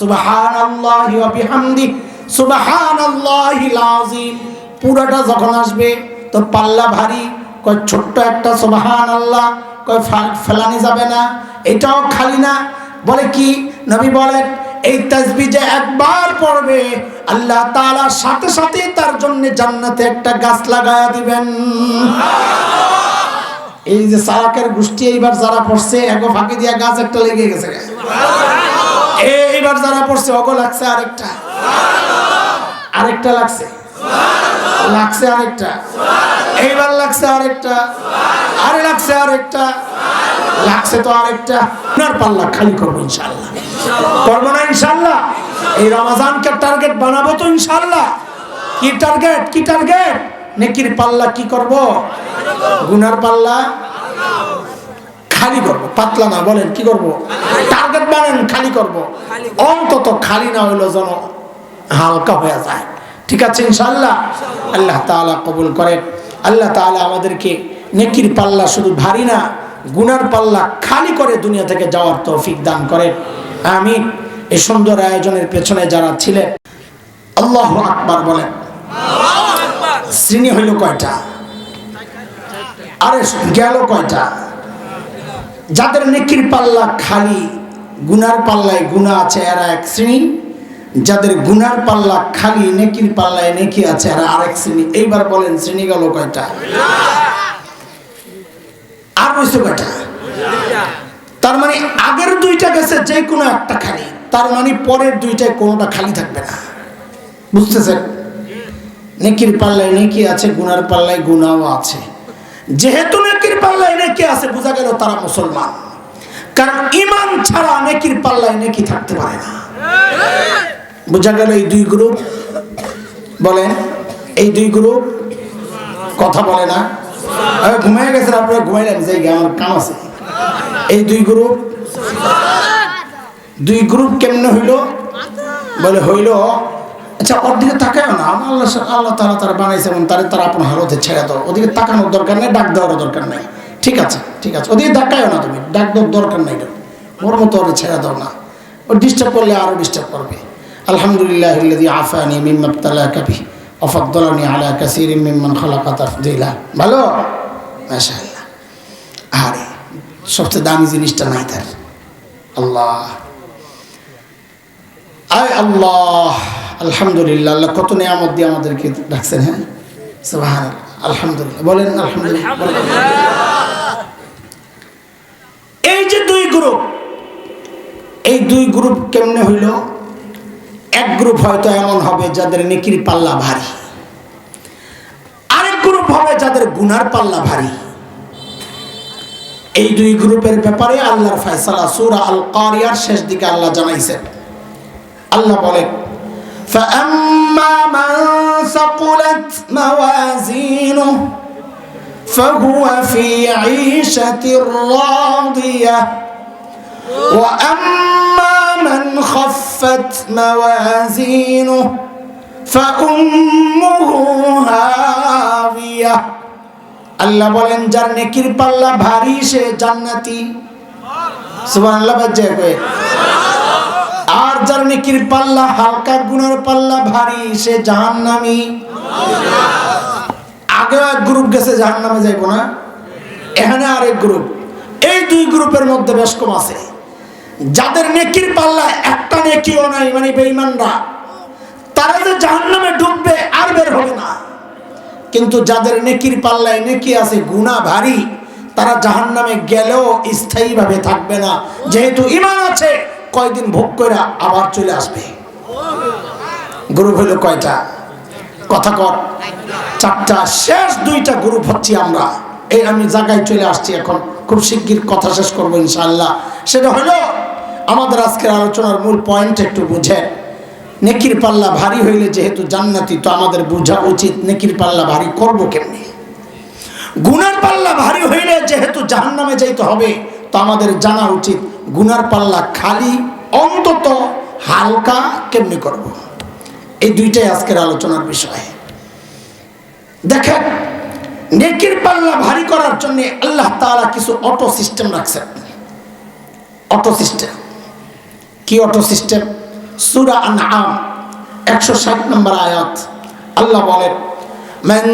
সুবহানাল্লাহি ওয়া বিহামদি সুবহানাল্লাহিল আযীম পুরাটা যখন আসবে তো পাল্লা ভারী কয় ছোট্ট একটা সুবহানাল্লাহ কয় ফা- ফেলানি যাবে না এটাও খালি না। বলে কি? নবী বলেন এই তাসবি যে একবার পড়বে আল্লাহ তাআলা সাথে সাথে তার জন্য জান্নাতে একটা গাছ লাগায়া দিবেন। এই যে সারাকের গোষ্ঠী এইবার যারা পড়ছে এগো ফাঁকি দিয়া গাছ একটা লেগে গেছে। এইবার যারা পড়ছে, অগো লাগছে আরেকটা। আরেকটা লাগছে? লাগছে আরেকটা। এইবার লাগছে আরেকটা। আরে লাগছে আরেকটা। লাগছে তো আরেকটা। আপনার পাল্লা খালি করব ইনশাল্লাহ করব না ইনশাল্লাহ এই রমাজানকে টার্গেট বানাবো তো ইনশাল্লাহ কি টার্গেট কি টার্গেট নেকির পাল্লা কি করব? গুনার পাল্লা? খালি করব। পাতলা না বলেন কি করব? টার্গেট বানেন খালি করব। অন্তত খালি না হইল যেন হালকা হয়ে যায়। ঠিক আছে ইনশাল্লাহ আল্লাহ তাআলা কবুল করেন। আল্লাহ তাআলা আমাদেরকে নেকির পাল্লা শুধু ভারী না গুনার পাল্লা খালি করে দুনিয়া থেকে যাওয়ার তৌফিক দান করেন। আমি এই সুন্দর আয়োজনের পেছনে যারা ছিলেন আল্লাহ আকবার বলেন। শ্রেণি হইল কয়টা? আরে গেল কয়টা? যাদের নেকির পাল্লা খালি, গুনার পাল্লায় গুণা আছে, এরা এক শ্রেণি। যাদের গুনার পাল্লা খালি, নেকির পাল্লায় নেকি আছে, এরা আরেক শ্রেণি। এইবার বলেন, শ্রেণি গেল কয়টা? আর রয়েছে কয়টা? তার মানে আগের দুইটা গেছে, যে কোনো একটা খালি। তার মানে পরের দুইটায় কোনোটা খালি থাকবে না। বুঝতেছেন? নেকির পাল্লায় নেকি আছে, গুনার পাল্লায় গুনাও আছে। যেহেতু নেকির পাল্লায় নেকি আছে, বোঝা গেল তারা মুসলমান। কারণ ইমান ছাড়া নেকির পাল্লায় নেকি থাকতে পারে না। বোঝা গেল এই দুই গ্রুপ? বলেন, এই দুই গ্রুপ? কথা বলে না? আরে ঘুমিয়ে গেছেন আপনারা? ঘুমাইলেন, যে আমার কাম আছে। এই দুই গ্রুপ? দুই গ্রুপ কেমনে হইল? বলে, হইল আচ্ছা ওর দিকে তাকায় না। আমার আল্লাহ আল্লাহ তারা তারা বানাইছে এবং তারা তারা আপনার হালতে ছেড়ে দাও। ওদিকে তাকানোর দরকার নেই, ডাক দেওয়ার দরকার নেই। ঠিক আছে ঠিক আছে। ওদিকে তাকায় না তুমি, ডাক দেওয়ার দরকার নেই ওর মতো ওরে ছেড়ে দাও না। ও ডিস্টার্ব করলে আরও ডিস্টার্ব করবে। আলহামদুলিল্লাহ আফানি মিম্মা ইবতালাকা বিহি ওয়া ফাদ্দালানি আলা কাসীরিন মিম্মান খালাকা তাফদীলা। ভালো? মাশাআল্লাহ। আরে, সবচেয়ে দামি জিনিসটা নাই তার। আল্লাহ। আয় আল্লাহ। আলহামদুলিল্লাহ, আল্লাহ কত নিয়ামত দিয়ে আমাদেরকে ডাকছেন হ্যাঁ? সুবহান আলহামদুলিল্লাহ। বলেন আলহামদুলিল্লাহ। এই যে দুই গ্রুপ এই দুই গ্রুপ কেমনে হইল? এক গ্রুপ হয়তো এমন হবে যাদের নেকির পাল্লা ভারী। আরেক গ্রুপ হবে যাদের গুনার পাল্লা ভারী। এই দুই গ্রুপের ব্যাপারে আল্লাহর ফয়সালা, সূরা আল কারিয়ার শেষ দিকে আল্লাহ জানাইছেন। আল্লাহ বলেন فأما من ثقلت موازينه فهو في عيشة راضية وأما من خفت موازينه فأمه هاوية আল্লাহ বলেন যার নেকির পাল্লা ভারী সে জান্নাতি সুবহানাল্লাহ বাজ্জে কয়ে আর যার নেকির পাল্লা, হালকা গুনার পাল্লা, ভারী, সে জাহান্নামী। আগে এক গ্রুপ গেছে, জাহান্নামে যাইব না। এখানে আরেক গ্রুপ এই দুই গ্রুপের মধ্যে বেশ কম আছে। যাদের নেকির পাল্লা, একটা নেকিও নাই মানে বেঈমানরা। তারা যে জাহান্নামে ডুববে আর বের হবে না। কিন্তু যাদের নেকির পাল্লায় নেকি আছে, গুণা ভারী, তারা জাহান্নামে গেলেও স্থায়ীভাবে থাকবে না। যেহেতু ইমান আছে কয়দিন ভোগ করে আবার চলে আসবে? গ্রুপ হইল কয়টা? কথা কর। চারটা, শেষ দুইটা গ্রুপ হচ্ছি আমরা। এই আমি জায়গায় চলে আসছি এখন। খুব শিগগির কথা শেষ করব ইনশাল্লাহ সেটা হলো, আমাদের আজকের আলোচনার মূল পয়েন্ট একটু বুঝেন। নেকির পাল্লা ভারী হইলে যেহেতু জান্নাতি, তো আমাদের বোঝা উচিত নেকির পাল্লা ভারী করব কেমনি? গুনার পাল্লা ভারী হইলে যেহেতু জাহান্নামে যাইতে হবে, তো আমাদের জানা উচিত গুনার পাল্লা খালি, অন্তত হালকা কেমনি করব। এই দুইটাই আজকের আলোচনার বিষয়। দেখেন, নেকির পাল্লা ভারী করার জন্য আল্লাহ তালা কিছু অটো সিস্টেম রাখছেন। অটো সিস্টেম কি অটো সিস্টেম সুরা আন একশো ষাট নম্বর আয়াত। আল্লাহ বলেন, মান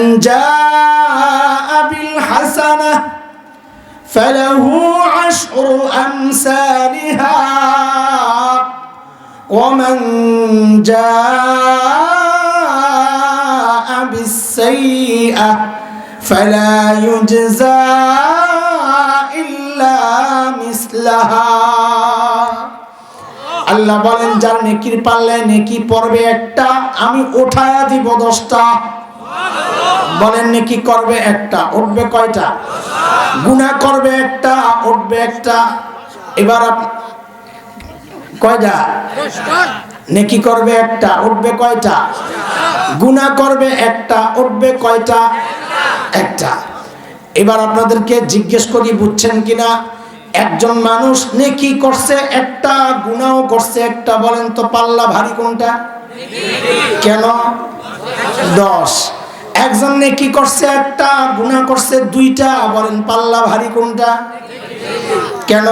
আবিল হাসানা فله عشر أمثالها ومن جاء بالسيئة فلا يجزى إلا مثلها আল্লাহ বলেন যার নেকির পাল্লে নেকি পড়বে একটা আমি উঠায়া দিব দশটা বলেন নেকি করবে একটা উঠবে কয়টা গুনাহ করবে একটা, উঠবে একটা। এবার কয়টা? নেকি করবে একটা, উঠবে কয়টা? গুনাহ করবে একটা, উঠবে কয়টা? একটা। এবার আপনাদেরকে জিজ্ঞেস করি, বুঝছেন কিনা? একজন মানুষ নেকি করছে একটা গুনাও করছে একটা, বলেন তো পাল্লা ভারী কোনটা? কেন? দশ। একজন নেকি করছে একটা, গুনাহ করছে দুইটা, বলেন পাল্লা ভারী কোনটা? কেন?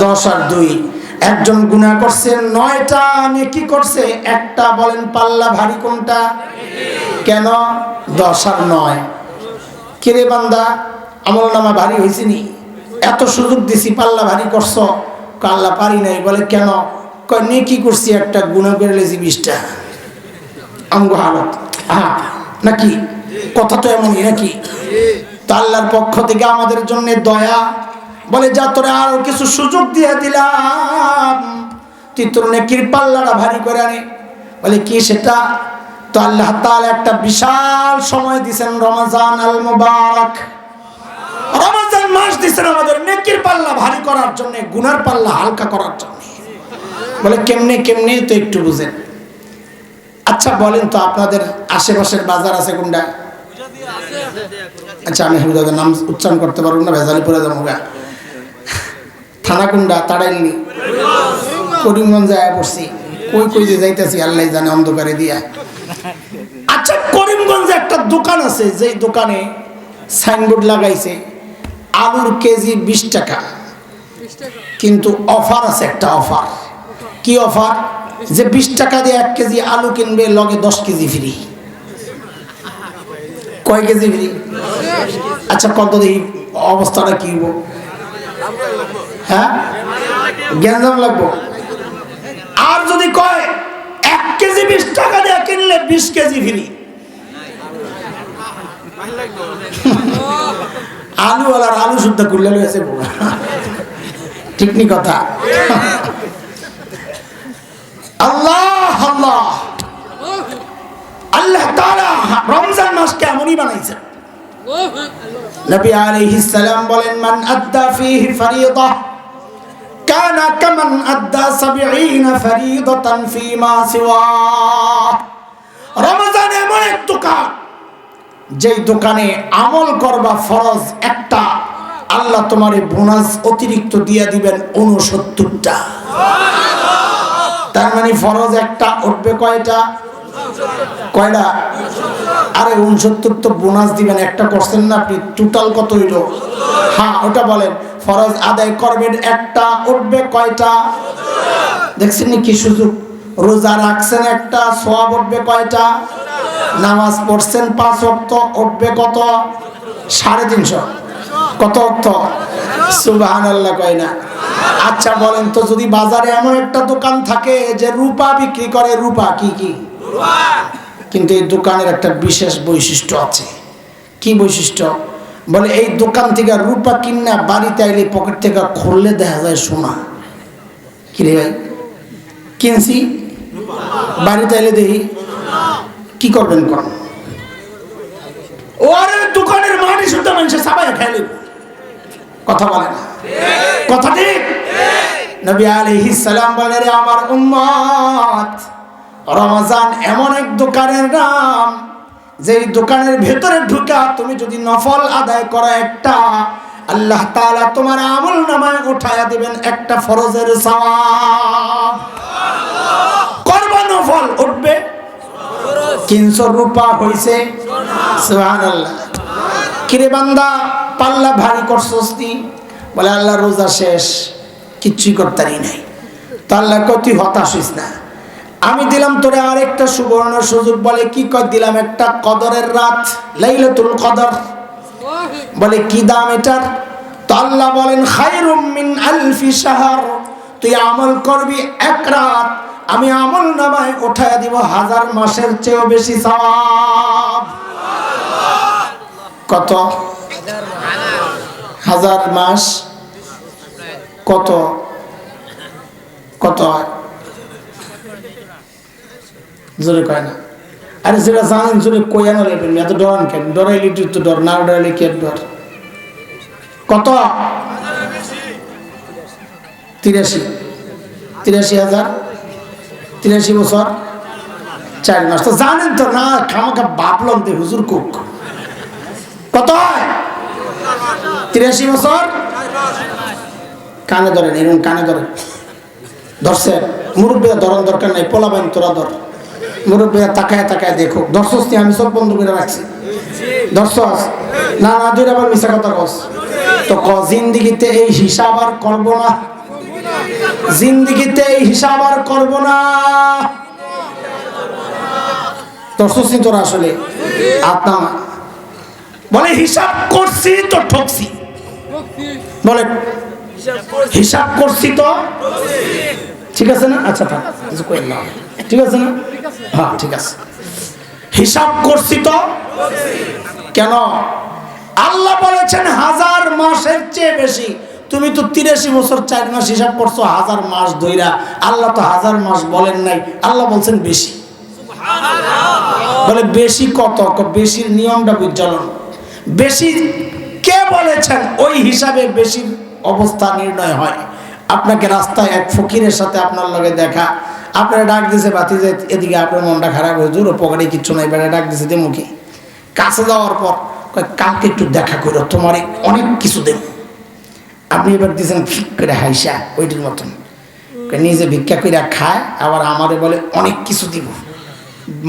দশ আর দুই। একজন গুনাহ করছে, নয়টা নেকি করছে, একটা, বলেন পাল্লা ভারী কোনটা? কেন? দশ আর নয়। কিরে বান্দা আমল নামা ভারী হয়েছে নি? এত সুযোগ দিছি, পাল্লা ভারী করছ। কাল্লা পারি নাই, বলে কেন? নেকি করছি একটা গুণা করে লেছি বিশটা। আমগো হালত। হ্যাঁ নাকি? কথা তো এমনই নাকি? তো আল্লাহর পক্ষ থেকে আমাদের জন্য দয়া। বলে, যা তোরা আরও কিছু সুযোগ দিয়ে দিলাম। তুই তোর নেকির ভারী করে আনে। বলে, কি সেটা? তো আল্লাহ তাআলা একটা বিশাল সময় দিছেন, রমজান আল মুবারক। মাস দিছেন আমাদের নেকির পাল্লা ভারী করার জন্য, গুনার পাল্লা হালকা করার জন্য। বলে, কেমনে কেমনে? তো একটু বুঝেন। আচ্ছা বলেন তো আপনাদের আশেপাশের বাজার আছে কোনটা? আচ্ছা আমি হুদাদের নাম উচ্চারণ করতে পারব না, ভেজালি পরে যাব গা। থানা কোনটা? তাড়াইলনি করিমগঞ্জে আয়া পড়ছি। কই কই যে যাইতেছি, আল্লাহ জানে অন্ধকারে দিয়া। আচ্ছা করিমগঞ্জে একটা দোকান আছে, যেই দোকানে সাইনবোর্ড লাগাইছে, আলুর কেজি বিশ টাকা। কিন্তু অফার আছে একটা অফার। কি অফার? যে বিশ টাকা দিয়ে এক কেজি আলু কিনবে, লগে দশ কেজি ফ্রি কয় কেজি ফ্রি আচ্ছা কত দেখি, অবস্থাটা কি হ্যাঁ? গ্যাঞ্জাম লাগবো? আর যদি কয়, এক কেজি বিশ টাকা দিয়ে কিনলে বিশ কেজি ফ্রি আলু আলার আলু শুদ্ধ করলে লয়েছে ঠিক নি কথা? আল্লাহ আল্লাহ। আল্লাহ তাআলা রমজান মাসকে এমনই বানাইছে। নবী আলাইহিস সালাম বলেন, মান ফীহি ফরিয়দা কানা কামান আদ্দা 70 ফরিয়দাতান ফীমা সিওয়া। রমজান এমন এক দোকান, যেই দোকানে আমল করবা ফরজ একটা, আল্লাহ তোমারে বোনাস অতিরিক্ত দিয়ে দিবেন উনসত্তরটা তার মানে ফরজ একটা উঠবে কয়টা? কয়টা? আরে উনসত্তর তো বোনাস দিবেন, একটা করছেন না আপনি? টোটাল কত হইল? হ্যাঁ ওটা বলেন। ফরজ আদায় করবেন একটা, উঠবে কয়টা? দেখছেন কি সুযোগ? রোজা রাখছেন একটা সোয়াব উঠবে কয়টা? নামাজ পড়ছেন পাঁচ অক্ত উঠবে কত? সাড়ে তিনশো। কত অক্ত সুবাহান আল্লাহ কয় না। আচ্ছা বলেন তো, যদি বাজারে এমন একটা দোকান থাকে যে রূপা বিক্রি করে, রূপা কি কি? কিন্তু এই দোকানের একটা বিশেষ বৈশিষ্ট্য আছে। কি বৈশিষ্ট্য? বলে এই দোকান থেকে রূপা কিনা বাড়িতে আইলে পকেট থেকে খুললে দেখা যায় সোনা। কি রে ভাই? কিনছি? বাড়িতে এলে দেখি। কি করবেন কোন? ওরে দোকানের মাটি শুদ্ধ মানুষের সবাই খেলে কথা বলে না। কথা ঠিক? নবী আলাইহিস সালাম বলে রে আমার উম্মত রমজান এমন এক দোকানের নাম যেই দোকানের ভেতরে ঢুকা তুমি যদি নফল আদায় করো একটা আল্লাহ তাআলা তোমার আমল নামায় উঠায়া দিবেন একটা ফরজের সওয়াব। করবা নফল উঠবে? তিনশো রূপা হইছে। সুবহানাল্লাহ। কিরে পাল্লা ভারী করছস বলে, আল্লাহ রোজা শেষ, কিচ্ছুই করতারি নাই। তো আল্লাহ কতি হতাশ না। আমি দিলাম তোরে আরেকটা সুবর্ণ সুযোগ, বলে, কি কর দিলাম একটা কদরের রাত, লাইলাতুল কদর। বলে, কি দাম এটার? তো আল্লাহ বলেন, খায়রুম মিন আলফি শাহর। তুই আমল করবি এক রাত, আমি আমল নামায় উঠায় দিব হাজার মাসের চেয়েও বেশি সওয়াব। কত? হাজার মাস? কত? কত জোরে কয় না। আরে যেটা জানেন, জোরে কয়ানো এত ডরান কেন? ডরাইলে তো ডর, না ডরাইলে কে ডর? কত? তিরাশি। তিরাশি হাজার? তিরাশি বছর? চার মাস। তো জানেন তো না, খামাখা বাপলাম দে, হুজুর কুক। কত তিরাশি বছর? কানে ধরেন, এরকম কানে ধরেন। ধরছে, মুরব্বীরা ধরন দরকার নাই পোলাবেন তোরা ধর। মুরব্বীরা তাকায় তাকায় দেখো দর্শস আমি সব বন্ধ করে রাখছি। দর্শস না না দুই আবার মিশা কথা কস। তো ক, জিন্দিগিতে এই হিসাব আর করব না? জিন্দিগিতে এই হিসাব আর করব না? দর্শস তোরা আসলে? আত্মা বলে, হিসাব করছি তো ঠকছি। বলে, হিসাব করছি তো ঠিক আছে না? আচ্ছা না। ঠিক আছে না? হ্যাঁ ঠিক আছে। হিসাব করছি তো কেন? আল্লাহ বলেছেন, হাজার মাসের চেয়ে বেশি। তুমি তো তিরাশি বছর চার মাস হিসাব করছ, হাজার মাস ধইরা। আল্লাহ তো হাজার মাস বলেন নাই। আল্লাহ বলছেন বেশি। বলে, বেশি কত? বেশির নিয়মটা বুঝালন বেশি কে বলেছেন ওই হিসাবে বেশি অবস্থা নির্ণয় হয়? আপনাকে রাস্তায় এক ফকিরের সাথে আপনার লগে দেখা, আপনারা ডাক দিছে, বাতি যে এদিকে আপনার মনটা খারাপ হয়ে জোর পকেটে কিচ্ছু নাই বেড়া ডাক দিছে মুখে কাছে যাওয়ার পর কালকে একটু দেখা করো তোমার অনেক কিছু দেব আপনি এবার দিয়েছেন ফিক করে হাইসা, ওইটির মতন। নিজে ভিক্ষা করে খায়, আবার আমারে বলে অনেক কিছু দিব।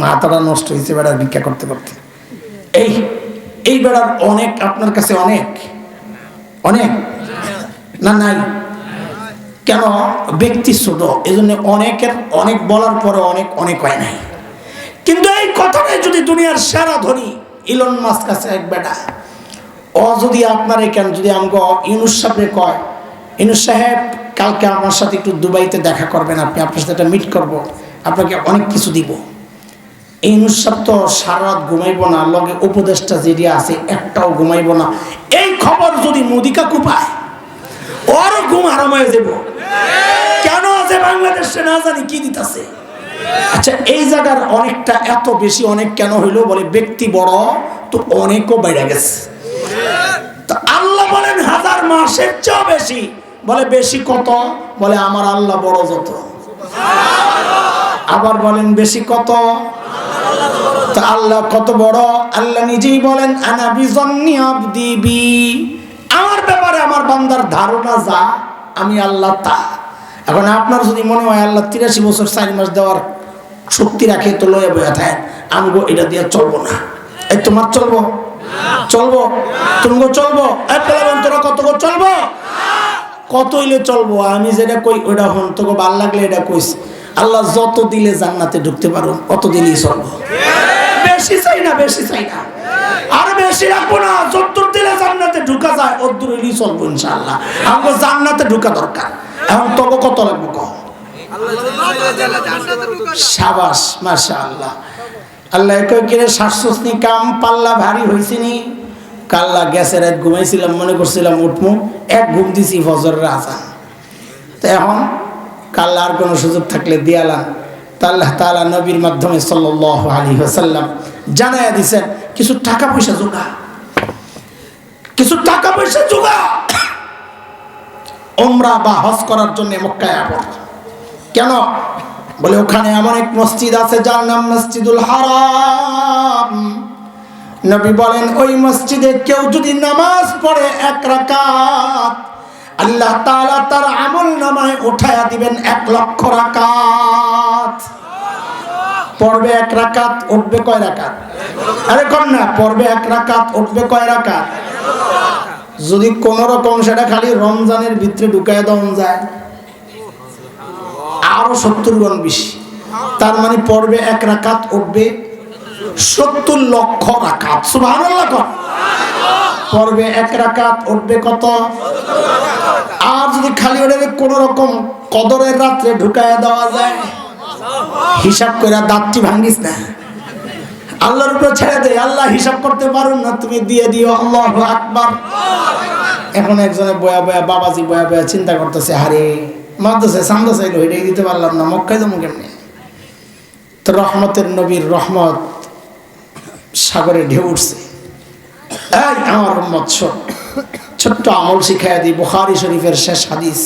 মাথাটা নষ্ট হয়েছে বেড়ার ভিক্ষা করতে করতে। এই এই বেড়ার অনেক আপনার কাছে অনেক? অনেক? না, নাই? কেন? ব্যক্তি ছোট এই জন্য অনেকের অনেক বলার পরে অনেক অনেক হয় নাই। কিন্তু এই কথাটাই যদি দুনিয়ার সেরা ধনী ইলন মাস্ক কাছে এক বেটা ও যদি আপনার কেন, যদি আমাকে ইনুস সাহেবরে কয় ইনুস সাহেব, কালকে আমার সাথে একটু দুবাইতে দেখা করবেন আপনি, আপনার সাথে একটা মিট করব, আপনাকে অনেক কিছু দিব। এই নুসাব তো সারা ঘুমাইব না, লগে উপদেশটা যেটি আছে একটাও ঘুমাইব না। এই খবর যদি মোদি কাকু পায়, ওরও ঘুম হারাম হয়ে যাব কেন আছে বাংলাদেশে না জানি কি দিতেছে। আচ্ছা এই জায়গার অনেকটা এত বেশি অনেক কেন হইল বলে ব্যক্তি বড়, তো অনেকও বেড়ে গেছে। আল্লাহ বলেন হাজার মাসের চেয়েও বেশি। বলে বেশি কত? বলে আমার আল্লাহ বড় যত। আবার বলেন বেশি কত? তা আল্লাহ কত বড়? আল্লাহ নিজেই বলেন, আনা বিজন্নি আবদি বি। আমার ব্যাপারে আমার বান্দার ধারণা যা, আমি আল্লাহ তা। এখন আপনার যদি মনে হয় আল্লাহ তিরাশি বছর চার মাস দেওয়ার শক্তি রাখে, তো লয়ে বয়ে থাকেন। আমি গো এটা দিয়ে চলবো না। এই তোমার চলবো? চলবো? তুমি চলবো? তোরা কত চলবো? কত হইলে চলবো? আমি যেটা কই, ওইটা হন। তোকে ভালো লাগলে এটা কইস। আল্লাহ যত দিলে জান্নাতে ঢুকতে পারো অত দিলেই চলবো। বেশি চাই না, বেশি চাই না। আর বেশি রাখব না, যদ্দূর দিলে জান্নাতে ঢুকা যায় অদ্দূর হইলেই চলবো ইনশাআল্লাহ। আমাকে জান্নাতে ঢুকা দরকার। এখন তবে কত লাগবো সাবাস আল্লাহ কই শ্বাসনি কাম পাল্লা ভারী কাল্লা এক ঘুমাইছিলাম, মনে করছিলাম উঠমু এক ঘুম দিছি ফজরের আসান তো এখন কাল্লা আর কোনো সুযোগ থাকলে দিয়ালাম তা আল্লাহ তালা নবীর মাধ্যমে সাল্লাহ আলী হাসাল্লাম জানাইয়া দিছেন, কিছু টাকা পয়সা জোগা কিছু টাকা পয়সা জোগা ওমরা বা হজ করার জন্য মক্কায় আবার কেন? বলে, ওখানে এমন এক মসজিদ আছে, যার নাম মসজিদুল হারাম। নবী বলেন, ওই মসজিদে কেউ যদি নামাজ পড়ে এক রাকাত আল্লাহ তাআলা তার আমল নামায় উঠায়া দিবেন এক লক্ষ রাকাত। পড়বে এক রাকাত, উঠবে কয় রাকাত? আরে না, পড়বে এক রাকাত, উঠবে কয় রাকাত? যদি কোন রকম সেটা খালি রমজানের ভিতরে ঢুকায় দেওয়া যায়। আরও সত্তর গুণ বেশি। তার মানে পড়বে এক রাকাত, উঠবে সত্তর লক্ষ রাকাত। কর। পড়বে এক রাকাত, উঠবে কত? যদি খালি ওটা কোন রকম কদরের রাত্রে ঢুকায় দেওয়া যায়? হিসাব করে দাঁতটি ভাঙিস না। আল্লাহর উপরে ছেড়ে দে, আল্লাহ হিসাব করতে পারুন না, তুমি দিয়ে দিও, আল্লাহ আকবার। এখন একজনে বয়া বয়া, বাবাজি বয়া বয়া চিন্তা করতেছে হারে মাদ্রাসায় সান্দা চাইলো দিতে পারলাম না, মক্কায় যাব কেমনি? তো রহমতের নবীর রহমত সাগরে ঢেউ উঠছে। এই আমার শোন। ছোট্ট আমল শিখাইয়া দিই, বুখারি শরীফের শেষ হাদিস।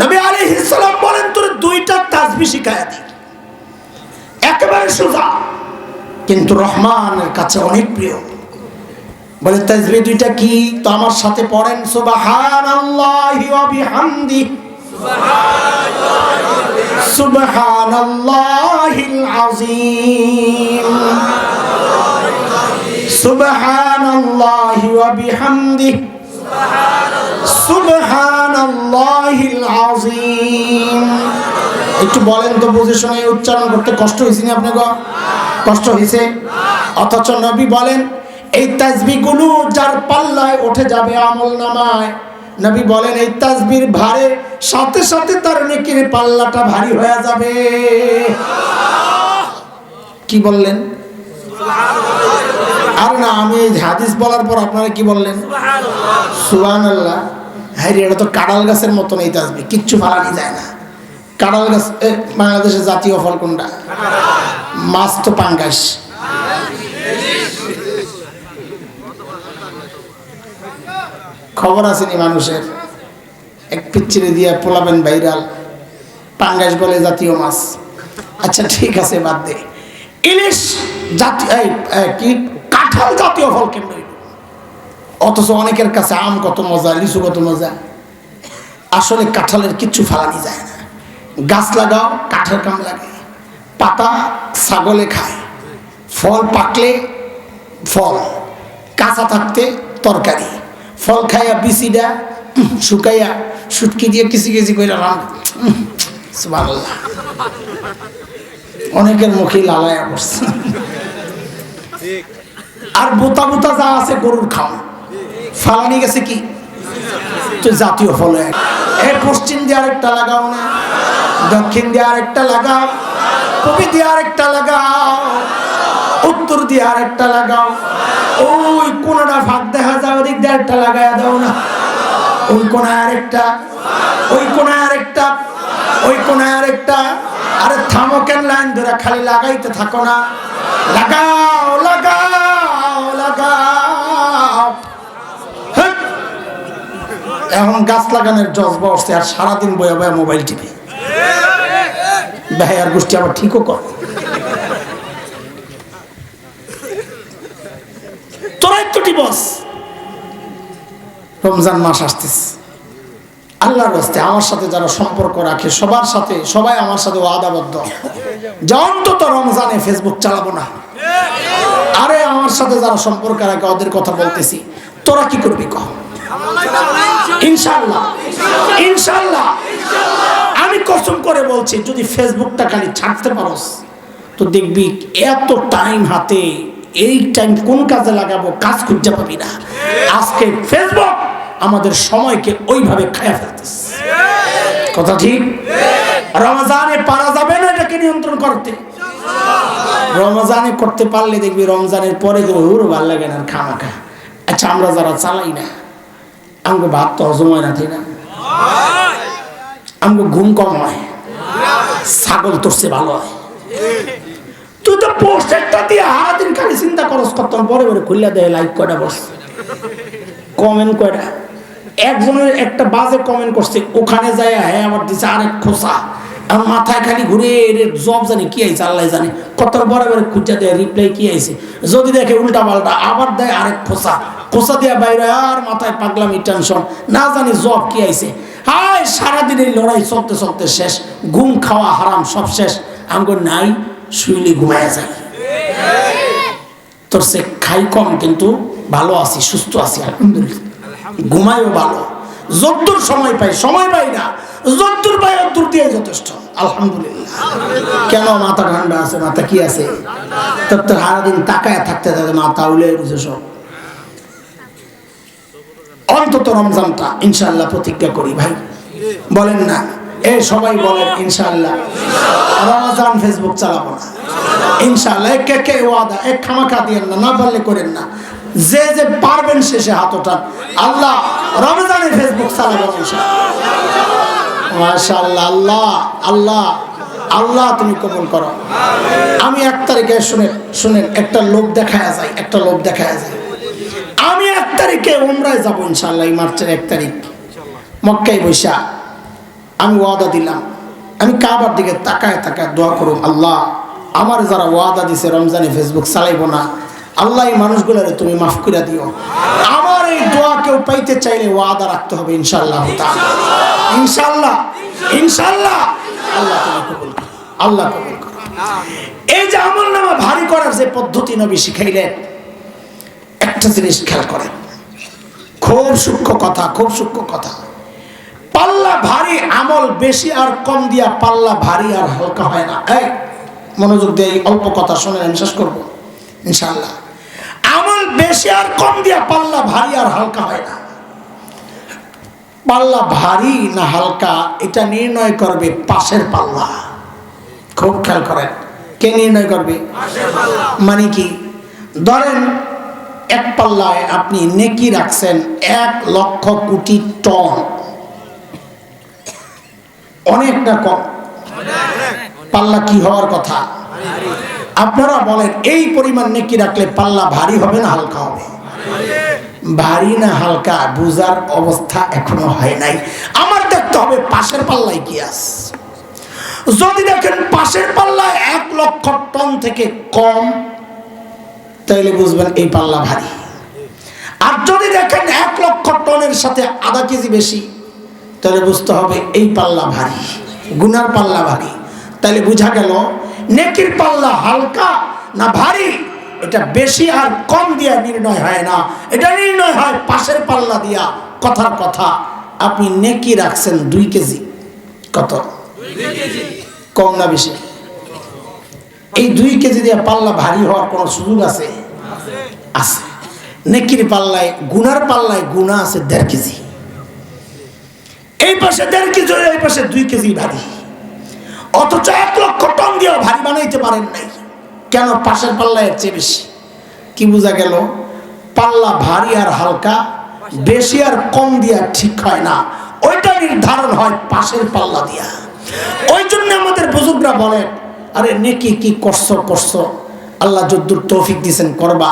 নবী আলাইহিস সালাম বলেন, তোর দুইটা তাসবিহ শিখাইয়া দিই। একেবারে সোজা, কিন্তু রহমানের কাছে অনেক প্রিয়। বলে তাসবিহ দুইটা কি? তো আমার সাথে পড়েন, সুবহানাল্লাহি ওয়া বিহামদি সুবহানাল্লাহিল আযীম। একটু বলেন তো বুঝে শুনে উচ্চারণ করতে কষ্ট হয়েছে না আপনাকে? কষ্ট হয়েছে? অথচ নবী বলেন, এই তাজবি তাজবিগুলো যার পাল্লায় উঠে যাবে আমল নামায়। নবী বলেন, এই তাজবির ভারে সাথে সাথে তার নেকির পাল্লাটা ভারী হয়ে যাবে। কি বললেন? আর না, আমি হাদিস বলার পর আপনারা কি বললেন? সুবান আল্লাহ হ্যাঁ এটা তো কাঁড়াল গাছের মতন এই তাজবি, কিচ্ছু ফালানি যায় না। কাঁড়াল গাছ বাংলাদেশের জাতীয় ফল কোনটা? মাছ তো পাঙ্গাস। খবর আসেনি মানুষের। এক পিচ্ছিরে দিয়ে পোলাবেন ভাইরাল। পাঙ্গাস বলে জাতীয় মাছ। আচ্ছা ঠিক আছে, বাদ দে। ইলিশ জাতীয় কি? কাঁঠাল জাতীয় ফল কেমন হইল? অথচ অনেকের কাছে আম কত মজা লিচু কত মজা। আসলে কাঁঠালের কিচ্ছু ফালানি যায় না। গাছ লাগাও কাঠের কাম লাগে। পাতা ছাগলে খায়। ফল পাকলে ফল। কাঁচা থাকতে তরকারি। ফল খাইয়া উম, শুকাইয়া শুটকি দিয়ে কিসি কিসি করে সুবহানাল্লাহ। অনেকের মুখে লালায়া পড়ছে। আর বোতা বোতা যা আছে গরুর খাও ফালানি গেছে কি? জাতীয় ফল এ পশ্চিম দিয়ে আরেকটা লাগাও না। দক্ষিণ দিয়ে আরেকটা লাগাও। কবি দিয়ে আরেকটা লাগাও। উত্তর দিয়ে আরেকটা লাগাও। ওই কোনটা ফাঁক দেখা যায়, ওদিক দিয়ে আরেকটা লাগাইয়া দাও না। ওই কোনায় আরেকটা, ওই কোনায় আরেকটা, ওই কোনায় আরেকটা। আরে থামো কেন লাইন ধরে, খালি লাগাইতে থাকো না। লাগাও। এখন গাছ লাগানোর জজবা উঠছে আর সারাদিন বয়া বয়া মোবাইল টিপে। ভাই আর গোষ্ঠী আবার ঠিকও কর। রমজান মাস আসতেছে। আল্লাহর রাস্তে আমার সাথে যারা সম্পর্ক রাখে, সবার সাথে, সবাই আমার সাথে ওয়াদাবদ্ধ। যে অন্তত রমজানে ফেসবুক চালাবো না। আরে আমার সাথে যারা সম্পর্ক রাখে, ওদের কথা বলতেছি। তোরা কি করবি কহ? ইনশাল্লাহ ইনশাল্লাহ আমি কসম করে বলছি, যদি ফেসবুকটা খালি ছাড়তে পারোস, তো দেখবি এত টাইম হাতে, এই টাইম কোন কাজে লাগাবো, কাজ খুঁজে পাবি না। আজকে ফেসবুক আমাদের সময়কে ওইভাবে খায়া ফেলতেছে। কথা ঠিক? রমজানে পারা যাবে না এটাকে নিয়ন্ত্রণ করতে? রমজানে করতে পারলে দেখবি রমজানের পরে ওর ভালো লাগে না খামা খা আচ্ছা আমরা যারা চালাই না আমাকে ভাত তো হজম হয় না। আমাকে ঘুম কম হয়। ছাগল তোরছে ভালো হয়। তুই তো পোস্টারটা দিয়ে সারাদিন খালি চিন্তা করস কত পরে পরে খুললে দেয় লাইক কয়টা বস কমেন্ট কয়টা? একজনের একটা বাজে কমেন্ট করছে, ওখানে যায় হ্যাঁ আমার দিছে আরেক খোসা। আমার মাথায় খালি ঘুরে জব জানি কি আইছে, আল্লাহ জানে। কত খুঁজা দেয় রিপ্লাই কি আইছে। যদি দেখে উল্টা পাল্টা আবার দেয় আরেক খোসা। খোসা বাইরে আর মাথায় পাগলামি টেনশন না জানি জব কি আইছে। হায়, সারাদিন লড়াই চলতে চলতে শেষ। ঘুম খাওয়া হারাম, সব শেষ। আমগো নাই, শুইলে ঘুমায় যায়। তোর সে খাই কম, কিন্তু ভালো আছি, সুস্থ আছি, আলহামদুলিল্লাহ। ঘুমাইও ভালো। যদ্দুর সময় পাই সময় পাই না। যদ্দুর অদ্দুর দিয়ে যথেষ্ট। আলহামদুলিল্লাহ। কেন মাথা ঠান্ডা আছে, মাথা কি আছে? তোর সারাদিন তাকায় থাকতে থাকে, মাথা উলে বুঝে সব। অন্তত রমজানটা ইনশাল্লাহ প্রতিজ্ঞা করি ভাই। বলেন না। এ সবাই বলেন ইনশাল্লাহ রমজান ফেসবুক চালাবো না। ইনশাল্লাহ কে কে ওয়াদা, এক খামাখা দিয়েন না না পারলে করেন না। যে যে পারবেন শেষে হাত ওঠান আল্লাহ রমজানে ফেসবুক চালাবো ইনশাল্লাহ আল্লাহ আল্লাহ আল্লাহ তুমি কবুল করো। আমি এক তারিখে শুনে শুনেন, একটা লোভ দেখায় যায়, একটা লোভ দেখায় যায়। আমি এক তারিখে উমরায় যাব ইনশাল্লাহ মার্চের এক তারিখ। মক্কায় বৈশা আমি ওয়াদা দিলাম। আমি কাবার দিকে তাকায় তাকায় দোয়া করুম আল্লাহ, আমার যারা ওয়াদা দিছে রমজানে ফেসবুক চালাইব না আল্লাহ এই মানুষগুলোরে তুমি মাফ করে দিও। আমার এই দোয়া কেউ পাইতে চাইলে ওয়াদা রাখতে হবে ইনশাল্লাহ ইনশাল্লাহ ইনশাল্লাহ আল্লাহ তুমি কবুল আল্লাহ কবুল করো। এই যে আমল নামা ভারী করার যে পদ্ধতি নবী শিখাইলেন, একটা জিনিস খেয়াল করেন। খুব সূক্ষ্ম কথা, খুব সূক্ষ্ম কথা। পাল্লা ভারী আমল বেশি আর কম দিয়া পাল্লা ভারী আর হালকা হয় না। এই, মনোযোগ দিয়ে অল্প কথা শুনে আমি শেষ করব। ইনশাল্লাহ আমল বেশি আর কম দিয়া পাল্লা ভারী আর হালকা হয় না। পাল্লা ভারী না হালকা এটা নির্ণয় করবে পাশের পাল্লা। খুব খেয়াল করেন কে নির্ণয় করবে? মানে কি? ধরেন এক পাল্লায় আপনি নেকি রাখছেন এক লক্ষ কোটি টন। অনেকটা কম। পাল্লা কি হওয়ার কথা? আপনারা বলেন, এই পরিমাণ নেকি রাখলে পাল্লা ভারী হবে না হালকা হবে? ভারী না হালকা বুঝার অবস্থা এখনও হয় নাই। আমার দেখতে হবে পাশের পাল্লায় কি আস যদি দেখেন পাশের পাল্লায় এক লক্ষ টন থেকে কম তাহলে বুঝবেন এই পাল্লা ভারী। আর যদি দেখেন এক লক্ষ টনের সাথে আধা কেজি বেশি তাহলে বুঝতে হবে এই পাল্লা ভারী, গুনার পাল্লা ভারী। তাহলে বোঝা গেল নেকির পাল্লা হালকা না ভারী, এটা বেশি আর কম দিয়া নির্ণয় হয় না। এটা নির্ণয় হয় পাশের পাল্লা দিয়া। কথার কথা, আপনি নেকি রাখছেন দুই কেজি। কত? কম না বেশি? এই দুই কেজি দিয়ে পাল্লা ভারী হওয়ার কোনো সুযোগ আছে? আছে। নেকির পাল্লায়, গুনার পাল্লায় গুণা আছে দেড় কেজি। এই পাশে দেড় কেজি, এই পাশে দুই কেজি ভারী। অথচ এক লক্ষ টন দিয়েও ভারী বানাইতে পারেন নাই। কেন পাশের পাল্লা এর চেয়ে বেশি? কি বোঝা গেল? পাল্লা ভারী আর হালকা, বেশি আর কম দিয়া ঠিক হয় না। ওইটা নির্ধারণ হয় পাশের পাল্লা দিয়া। ওই জন্য আমাদের বুজুর্গরা বলেন, আরে নেকি কি করছ করছ? আল্লাহ যদ্দুর তৌফিক দিয়েছেন করবা।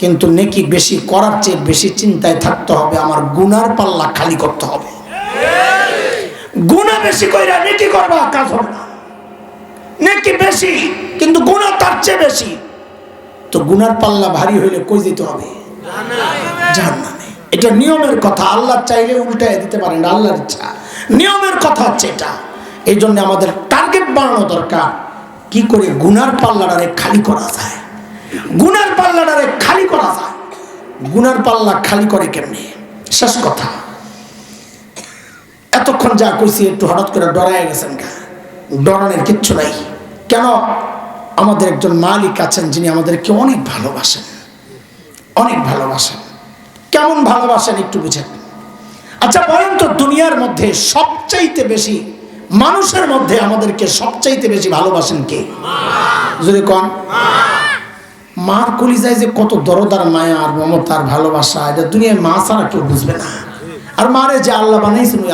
কিন্তু নেকি বেশি করার চেয়ে বেশি চিন্তায় থাকতে হবে, আমার গুনার পাল্লা খালি করতে হবে। গুণা বেশি কইরা নেকি করবা, কাজ হবে না। নেকি বেশি, কিন্তু গুণা তার চেয়ে বেশি। তো গুনার পাল্লা ভারী হইলে কই যেতে হবে? এটা নিয়মের কথা, আল্লাহ চাইলে উল্টায় দিতে পারেন, আল্লাহর ইচ্ছা। নিয়মের কথা হচ্ছে এটা। এই জন্য আমাদের টার্গেট বাড়ানো দরকার, কি করে গুনার পাল্লাটারে খালি করা যায়। গুনার পাল্লাটারে খালি করা যায়। গুনার পাল্লা খালি করে কেমনি? শেষ কথা। এতক্ষণ যা কইছি একটু হঠাৎ করে ডরায় গেছেন ডরানোর কিচ্ছু নাই। কেন? আমাদের একজন মালিক আছেন যিনি আমাদেরকে অনেক ভালোবাসেন। অনেক ভালোবাসেন। কেমন ভালোবাসেন একটু বুঝেন। আচ্ছা বলেন তো দুনিয়ার মধ্যে সবচাইতে বেশি, মানুষের মধ্যে আমাদেরকে সবচাইতে বেশি ভালোবাসেন কে? যদি কন। মার কলিজায় যে কত দরদার মায়া আর মমতার ভালোবাসা, এটা দুনিয়ায় মা ছাড়া কেউ বুঝবে না। আর মারে যে আল্লাহ বানাইছেন, ওই